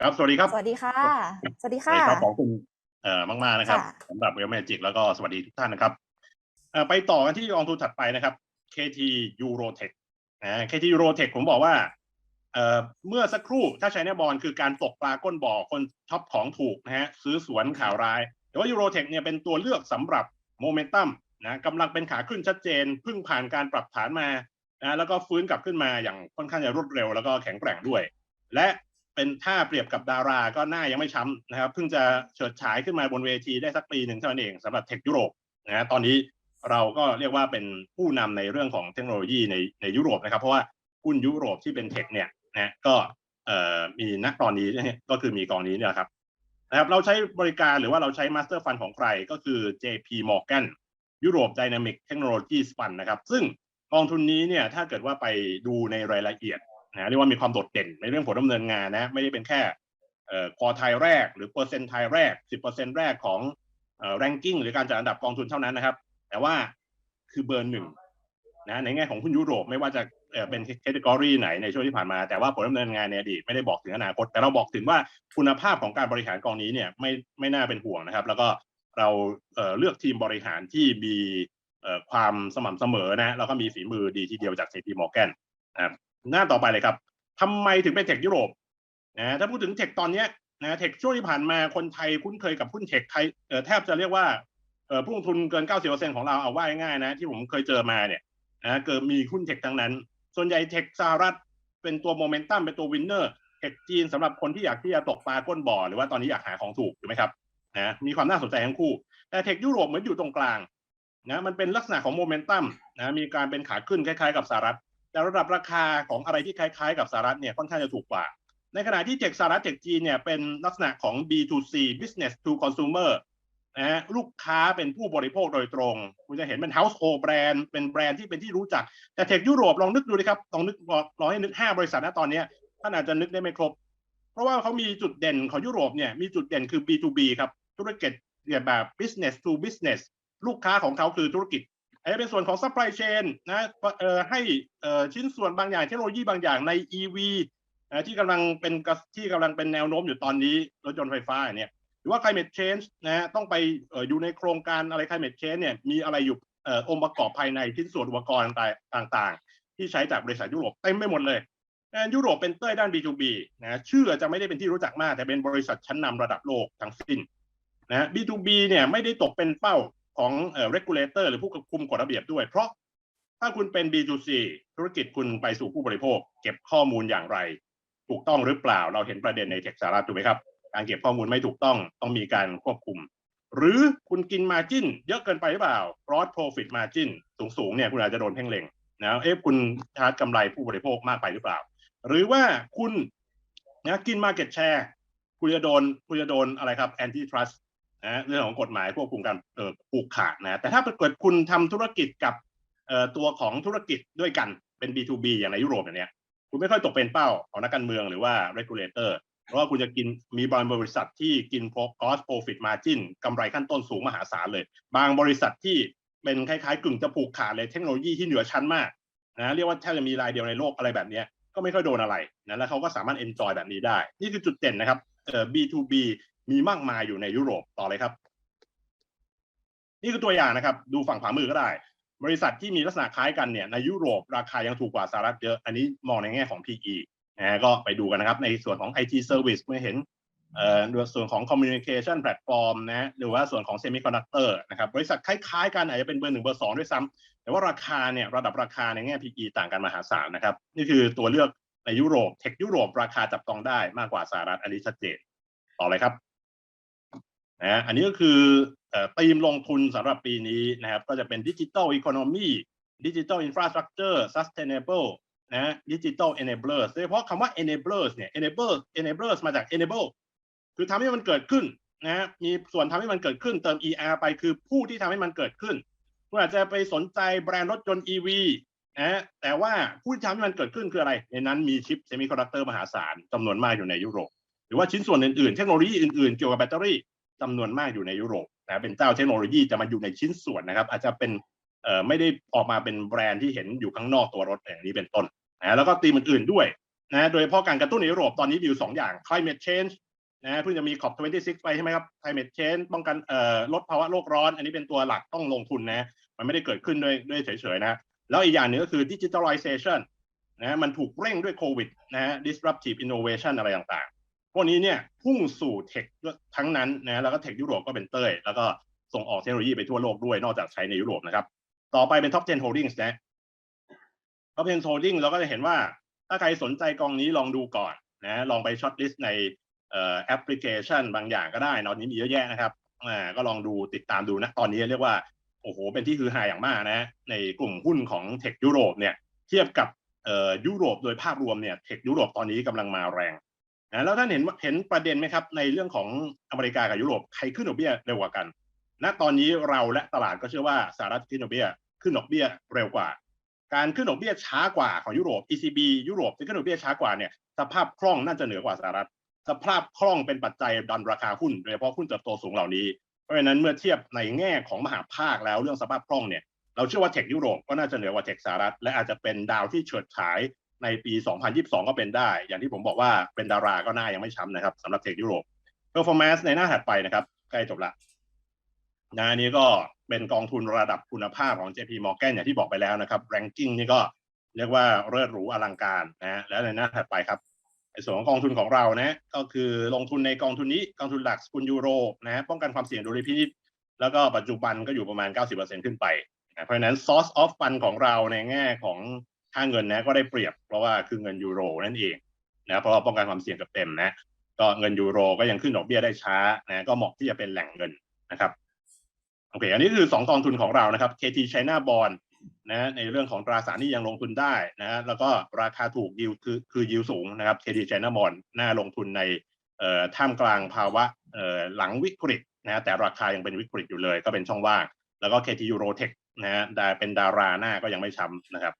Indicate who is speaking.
Speaker 1: ครับ สวัสดีครับ
Speaker 2: สวัสดีค่ะ สวัสดี
Speaker 1: สวั
Speaker 2: ค่ะ
Speaker 1: สดีครับขอบคุณเอ่อมาก ๆ นะครับ
Speaker 2: ค่ะ
Speaker 1: สำหรับเวลแมจิกแล้วก็สวัสดีทุกท่านนะครับเอ่อไปต่อกันที่กองทุนถัดไปนะครับ KT Eurotech นะ KT Eurotech ผมบอกว่าเอ่อเมื่อสักครู่ถ้าใช้แนบอลคือการตกปลาก้นบ่อคนช็อปของถูกนะฮะซื้อสวนข่าวร้าย แต่ว่า Eurotech เนี่ยเป็นตัวเลือกสำหรับโมเมนตัมนะกำลังเป็นขาขึ้นชัดเจนเพิ่งผ่านการปรับฐานมานะแล้วก็ฟื้นกลับขึ้นมาอย่างค่อนข้างจะรวดเร็วแล้วก็แข็งแกร่งด้วย และ เป็นถ้าเปรียบกับดาราก็หน้ายังไม่ช้ำนะครับ เพิ่งจะเฉิดฉายขึ้นมาบนเวทีได้สักปีหนึ่งเท่านั้นเองสำหรับเทคยุโรปนะฮะตอนนี้เราก็เรียกว่าเป็นผู้นำในเรื่องของเทคโนโลยีในในยุโรปนะครับ เพราะว่าหุ้นยุโรปที่เป็นเทคเนี่ยนะก็เอ่อมีนักตอนนี้ก็คือมีกองนี้เนี่ยครับนะครับเราใช้บริการหรือว่าเราใช้มาสเตอร์ฟันของใครก็คือ JP Morgan Europe Dynamic Technologies Fund นะครับ ซึ่งกองทุนนี้เนี่ยถ้าเกิดว่าไปดูในรายละเอียด นะเรียกว่ามีความโดดเด่นในเรื่องผลดำเนินงานนะไม่ได้เป็นแค่เอ่อควอไทยแรก หรือเปอร์เซ็นต์ไทยแรก 10%แรกของเอ่อ ranking หรือการจัดอันดับกองทุนเท่านั้นนะครับ แต่ว่าคือเบอร์หนึ่งนะในแง่ของหุ้นยุโรปไม่ว่าจะเป็นแคตตากรีไหนในช่วงที่ผ่านมา แต่ว่าผลดำเนินงานในอดีตไม่ได้บอกถึงอนาคต แต่เราบอกถึงว่าคุณภาพของการบริหารกองนี้เนี่ยไม่ไม่น่าเป็นห่วงนะครับ แล้วก็เราเลือกทีมบริหารที่มีความสม่ำเสมอนะแล้วก็มีฝีมือดีทีเดียวจาก JP Morgan นะครับ หน้าต่อไปเลยครับทำไมถึงเป็นเทคยุโรปนะถ้าพูดถึงเทคตอนเนี้ยนะเทคช่วงที่ผ่านมาคนไทยคุ้นเคยกับหุ้นเทคไทยเออแทบจะเรียกว่าเออผู้ลงทุนเกิน 90%ของเราเอาว่าง่ายๆนะ ที่ผมเคยเจอมาเนี่ยนะเกิดมีหุ้นเทคทั้งนั้น ส่วนใหญ่เทคสหรัฐเป็นตัวโมเมนตัมเป็นตัววินเนอร์เทคจีนสำหรับคนที่อยากที่จะตกปลาก้นบ่อ หรือว่าตอนนี้อยากหาของถูกถูกไหมครับนะมีความน่าสนใจทั้งคู่ แต่เทคยุโรปเหมือนอยู่ตรงกลางนะมันเป็นลักษณะของโมเมนตัมนะมีการเป็นขาขึ้นคล้ายๆกับสหรัฐ แต่ระดับราคาของอะไรที่คล้ายๆ กับสหรัฐเนี่ยค่อนข้างจะถูกกว่า ในขณะที่เทคสหรัฐเทคจีนเนี่ยเป็นลักษณะของ B2C business to consumer นะฮะลูกค้าเป็นผู้บริโภคโดยตรง คุณจะเห็นเป็น household brand เป็นแบรนด์ที่เป็นที่รู้จัก แต่เทคยุโรปลองนึกดูดิครับลองนึกลองให้นึก 5 บริษัทนะตอนนี้ท่านอาจจะนึกได้ไม่ครบ เพราะว่าเขามีจุดเด่นของยุโรปเนี่ยมีจุดเด่นคือ B2B ครับ ธุรกิจแบบ business to business ลูกค้าของเขาคือธุรกิจ อาจจะเป็นส่วนของ supply chain นะเออให้ชิ้นส่วนบางอย่างเทคโนโลยีบางอย่างใน EV นะที่กำลังเป็นที่กำลังเป็นแนวโน้มอยู่ตอนนี้รถยนต์ไฟฟ้าเนี่ยหรือว่า climate change นะต้องไปอยู่ในโครงการอะไร climate change เนี่ยมีอะไรอยู่อองค์ประกอบภายในชิ้นส่วนอุปกรณ์ต่างๆ ที่ใช้จากบริษัทยุโรปเต็มไปหมดเลยยุโรปเป็นเต้ยด้าน B2B นะชื่อจจะไม่ได้เป็นที่รู้จักมาก แต่เป็นบริษัทชั้นนำระดับโลกทั้งสิ้นนะ B2B เนี่ยไม่ได้ตกเป็นเป้า ของเอ่อ regulator หรือผู้ควบคุมกฎระเบียบด้วย เพราะถ้าคุณเป็น B2C ธุรกิจคุณไปสู่ผู้บริโภค เก็บข้อมูลอย่างไร ถูกต้องหรือเปล่าเราเห็นประเด็นในเทคสารัฐถูกไหมครับ การเก็บข้อมูลไม่ถูกต้องต้องมีการควบคุม หรือคุณกินมาจิ้นเยอะเกินไปหรือเปล่า broad profit margin สูงสูงๆเนี่ยคุณอาจจะโดนเพ่งเล็งนะเอ๊ะคุณชาร์จกำไรผู้บริโภคมากไปหรือเปล่า หรือว่าคุณนะกิน market share คุณจะโดนคุณจะโดนอะไรครับ anti trust นะเรื่องของกฎหมายควบคุมการเอ่อผูกขาดนะแต่ถ้าเกิดคุณทำธุรกิจกับเอ่อตัวของธุรกิจด้วยกันเป็น B2B อย่างในยุโรปอย่างเนี้ยคุณไม่ค่อยตกเป็นเป้าของนักการเมืองหรือว่า regulator เพราะว่าคุณจะกินมีบางบริษัทที่กิน cost profit margin กำไรขั้นต้นสูงมหาศาลเลย บางบริษัทที่เป็นคล้ายๆ กึ่งจะผูกขาดเลยเทคโนโลยีที่เหนือชั้นมากนะเรียกว่าแทบจะมีรายเดียวในโลกอะไรแบบเนี้ยก็ไม่ค่อยโดนอะไรนะแล้วเขาก็สามารถ enjoy แบบนี้ได้ นี่คือจุดเด่นนะครับเอ่อ B2B มีมากมายอยู่ในยุโรปต่อเลยครับ นี่คือตัวอย่างนะครับ ดูฝั่งขวามือก็ได้ บริษัทที่มีลักษณะคล้ายกันเนี่ยในยุโรปราคายังถูกกว่าสหรัฐเยอะ อันนี้มองในแง่ของ PE นะก็ไปดูกันนะครับ ในส่วนของ IT Service เมื่อเห็นเอ่อส่วนของ Communication Platform นะหรือว่าส่วนของ Semiconductor นะครับบริษัทคล้ายๆกันอาจจะเป็นเบอร์หนึ่งเบอร์สองด้วยซ้ำแต่ว่าราคาเนี่ยระดับราคาในแง่ PE ต่างกันมหาศาลนะครับ นี่คือตัวเลือกในยุโรปเทคยุโรปราคาจับต้องได้มากกว่าสหรัฐอันนี้ชัดเจนต่อเลยครับ นะอันนี้ก็คือธีมลงทุนสำหรับปีนี้นะครับ ก็จะเป็นดิจิ t a ลอีโคโนมีดิจิ t a ลอินฟราสตรักเจอร์ sustainable นะดิจิ t a ล enablers โดยเฉพาะคำว่า enablers เนี่ย enable enablers มาจาก enable คือทำให้มันเกิดขึ้นนะมีส่วนทำให้มันเกิดขึ้นเติม er ไปคือผู้ที่ทำให้มันเกิดขึ้นคุณอาจจะไปสนใจแบรนด์รถยนต์ EV นะแต่ว่าผู้ที่ทำให้มันเกิดขึ้นคืออะไร ในนั้นมีชิปเซมิคอนดักเตอร์มหาศาลจำนวนมากอยู่ในยุโรป หรือว่าชิ้นส่วนอื่นๆ เทคโนโลยีอื่นๆ เกี่ยวกับแบตเตอรี่ จำนวนมากอยู่ในยุโรปนะเป็นเจ้าเทคโนโลยีจะมาอยู่ในชิ้นส่วนนะครับ อาจจะเป็นเอ่อไม่ได้ออกมาเป็นแบรนด์ที่เห็นอยู่ข้างนอกตัวรถอย่างนี้เป็นต้นนะแล้วก็ตีมอื่นๆด้วยนะโดยเฉพาะการกระตุ้นในยุโรปตอนนี้มีอยู่สองอย่าง climate change นะเพิ่งจะมี COP 26ไปใช่ไหมครับ climate change ป้องกันเอ่อลดภาวะโลกร้อน อันนี้เป็นตัวหลักต้องลงทุนนะ มันไม่ได้เกิดขึ้นด้วยด้วยเฉยๆนะ แล้วอีกอย่างหนึ่งก็คือ digitalization นะมันถูกเร่งด้วยโควิดนะ disruptive innovation อะไรต่าง วกนี้เนี่ยพุ่งสู่เทคทั้งนั้นนะแล้วก็เทคยุโรปก็เป็นเต้ย แล้วก็ส่งออกเทคโนโลยีไปทั่วโลกด้วยนอกจากใช้ในยุโรปนะครับ ต่อไปเป็น top 10 holdings นะ top 10 holdings เราก็จะเห็นว่า ถ้าใครสนใจกองนี้ลองดูก่อนนะลองไปช็อตลิสต์ในแอปพลิเคชันบางอย่างก็ได้ตอนนี้มีเยอะแยะนะครับอ่าก็ลองดูติดตามดูนะตอนนี้เรียกว่าโอ้โหเป็นที่ฮือฮาอย่างมากนะ ในกลุ่มหุ้นของเทคยุโรปเนี่ยเทียบกับเอ่อยุโรปโดยภาพรวมเนี่ยเทคยุโรปตอนนี้กำลังมาแรง นะแล้วท่านเห็นเห็นประเด็นไหมครับ ในเรื่องของอเมริกากับยุโรปใครขึ้นดอกเบี้ยเร็วกว่ากันณตอนนี้เราและตลาดก็เชื่อว่าสหรัฐขึ้นดอกเบี้ยขึ้นดอกเบี้ยเร็วกว่า การขึ้นดอกเบี้ยช้ากว่าของยุโรป ECB ยุโรปที่ขึ้นดอกเบี้ยช้ากว่าเนี่ยสภาพคล่องน่าจะเหนือกว่าสหรัฐ สภาพคล่องเป็นปัจจัยดันราคาหุ้นโดยเฉพาะหุ้นเติบโตสูงเหล่านี้เพราะฉะนั้นเมื่อเทียบในแง่ของมหาภาคแล้วเรื่องสภาพคล่องเนี่ยเราเชื่อว่าเทคยุโรปก็น่าจะเหนือกว่าเทคสหรัฐและอาจจะเป็นดาวที่เฉิดฉาย ในปี 2022 ก็เป็นได้ อย่างที่ผมบอกว่าเป็นดาราก็หน้ายังไม่ช้ำนะครับสำหรับเทคยุโรป performance ในหน้าถัดไปนะครับ ใกล้จบละนะนนี้ก็เป็นกองทุนระดับคุณภาพของ JP Morgan อย่างที่บอกไปแล้วนะครับ ranking นี่ก็เรียกว่าเลิศหรูอลังการนะฮะแล้วในหน้าถัดไปครับในส่วนของกองทุนของเรานะก็คือลงทุนในกองทุนนี้กองทุนหลักสกุลยูโรนะป้องกันความเสี่ยงโดยพินิจแล้วก็ปัจจุบันก็อยู่ประมาณ 90%ขึ้นไปนะเพราะฉะนั้น source of fund ของเราในแง่ของ ค่าเงินนะก็ได้เปรียบ เพราะว่าคือเงินยูโรนั่นเองนะเพราะว่าป้องกันความเสี่ยงกับเต็มนะก็เงินยูโรก็ยังขึ้นดอกเบี้ยได้ช้านะก็เหมาะที่จะเป็นแหล่งเงินนะครับโอเค อันนี้คือสองกองทุนของเรานะครับ KT China Bond นะในเรื่องของตราสารนี้ยังลงทุนได้นะแล้วก็ราคาถูกยิวคือคือยิวสูงนะครับ KT China Bond น่าลงทุนในเอ่อท่ามกลางภาวะเอ่อหลังวิกฤตนะแต่ราคายังเป็นวิกฤตอยู่เลย ก็เป็นช่องว่าง แล้วก็ KT Eurotech นะฮะดาเป็นดาราหน้าก็ยังไม่ช้ำนะครับ